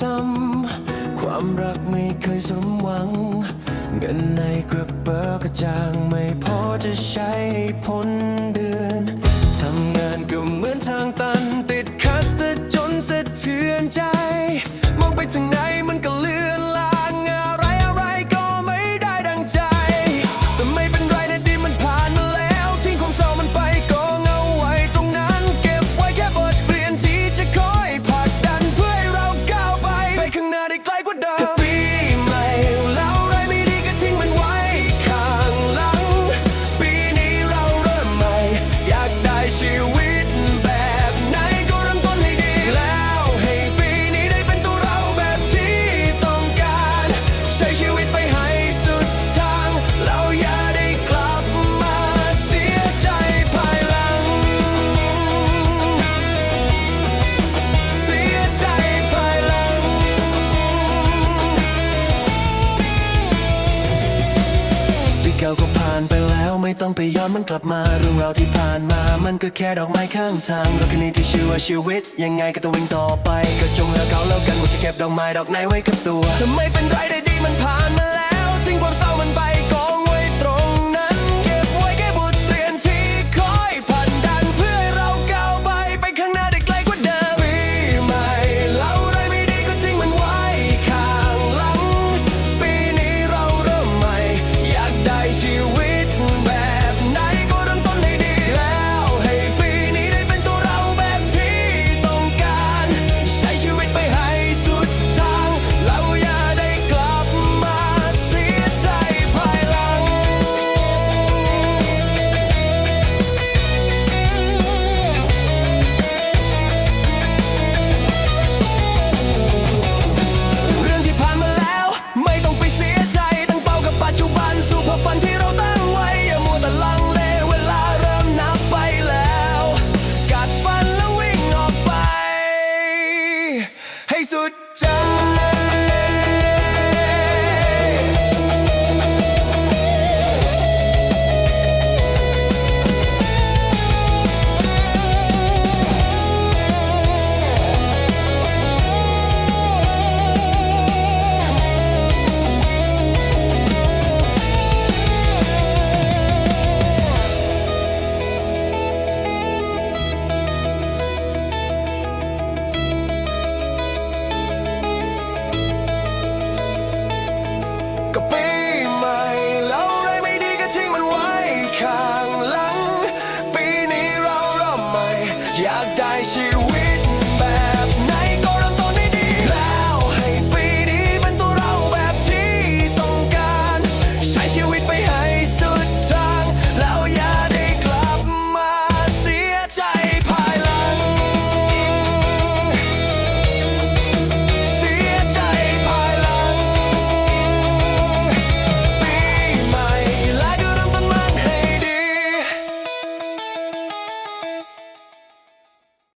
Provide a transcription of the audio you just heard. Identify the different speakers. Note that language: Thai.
Speaker 1: ซ้ำความรักไม่เคยสมหวัง เงินในกระเป๋ากระจางไม่พอจะใช้พ้นเดือน ผ่านไปแล้วไม่ต้องไปย้อนมันกลับมาเรื่องราวที่ผ่านมา มันก็แค่ดอกไม้ข้างทางเราแค่นี้ที่ชื่อว่าชีวิต ยังไงก็ต้องวิ่งต่อไป ก็จงเลือกเขาแล้วกันว่าจะเก็บดอกไม้ดอกไหนไว้กับตัวแต่ไม่เป็นไรได้ดีมันผ่านมาแล้วทิ้งความเศร้ามันไป